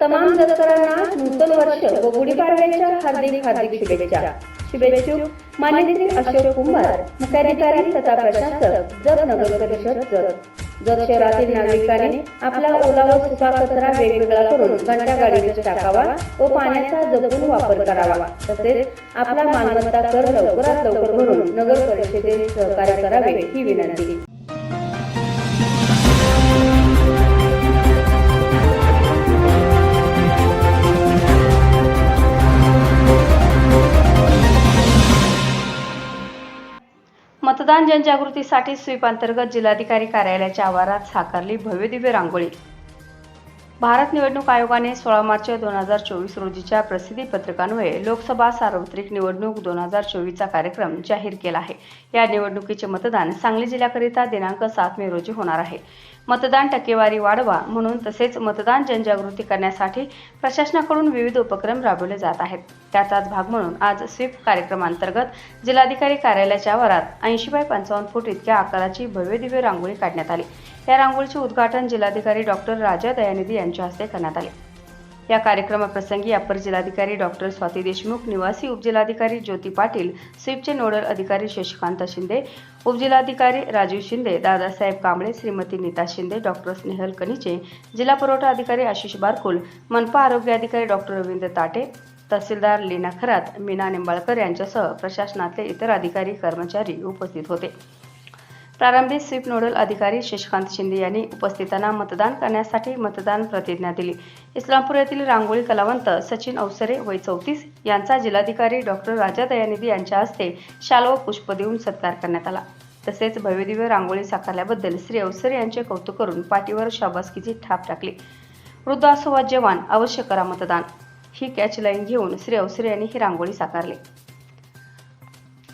तमाम जगकरांना नूतन वर्ष व गुढीपाडव्याच्या हार्दिक हार्दिक शुभेच्छा. शुभेच्छुक मान्य श्री अशोक कुंभार मुख्याधिकारी तथा प्रशासक जत नगर परिषद जत. जत शहरातील नागरिकांनी आपला ओला व सुका कचरा वेगवेगळा करून घंटा गाडीवर टाकावा व पाण्याचा जपून वापर करावा. तसेच आपला मालमत्ता कर लवकरात लवकर भरून नगर परिषदेने सहकार्य करावे ही विनंती. मतदान जनजागृतीसाठी स्वीप अंतर्गत जिल्हाधिकारी कार्यालयाच्या आवारात साकारली भव्यदिव्य रांगोळी. भारत निवडणूक आयोगाने सोळा मार्च दोन हजार चोवीस रोजीच्या प्रसिद्धी पत्रकान्वये लोकसभा सार्वत्रिक निवडणूक दोन हजार चोवीसचा कार्यक्रम जाहीर केला आहे. या निवडणुकीचे मतदान सांगली जिल्ह्याकरिता दिनांक सात मे रोजी होणार आहे. मतदान टक्केवारी वाढवा म्हणून तसेच मतदान जनजागृती करण्यासाठी प्रशासनाकडून विविध उपक्रम राबवले जात आहेत. त्याचाच भाग म्हणून आज स्वीप कार्यक्रमांतर्गत जिल्हाधिकारी कार्यालयाच्या आवारात ऐंशी बाय पंचावन्न फूट इतक्या आकाराची भव्यदिव्य रांगोळी काढण्यात आली. या रांगोळीचे उद्घाटन जिल्हाधिकारी डॉक्टर राजा दयानिधी यांच्या हस्ते करण्यात आले. या कार्यक्रमाप्रसंगी अपर जिल्हाधिकारी डॉक्टर स्वाती देशमुख निवासी उपजिल्हाधिकारी ज्योती पाटील स्वीपचे नोडल अधिकारी शशिकांत शिंदे उपजिल्हाधिकारी राजीव शिंदे दादासाहेब कांबळे श्रीमती नीता शिंदे डॉक्टर स्नेहल कनिचे जिल्हा पुरवठा अधिकारी आशिष बारकुल मनपा आरोग्य अधिकारी डॉक्टर रवींद्र ताटे तहसीलदार लीना खरात मीना निंबाळकर यांच्यासह प्रशासनातले इतर अधिकारी कर्मचारी उपस्थित होते. प्रारंभी स्वीप नोडल अधिकारी शशिकांत शिंदे यांनी उपस्थितांना मतदान करण्यासाठी मतदान प्रतिज्ञा दिली. इस्लामपूर येथील रांगोळी कलावंत सचिन अवसरे वय चौतीस यांचा जिल्हाधिकारी डॉक्टर राजा दयानिधी यांच्या हस्ते शाल व पुष्प देऊन सत्कार करण्यात आला. तसेच भव्यदिव्य रांगोळी साकारल्याबद्दल श्री अवसरे यांचे कौतुक करून पाठीवर शाबासकीची थाप टाकली. वृद्ध असो वा जवान अवश्य करा मतदान. ही कॅच लाईन घेऊन श्री अवसरे यांनी ही रांगोळी साकारली.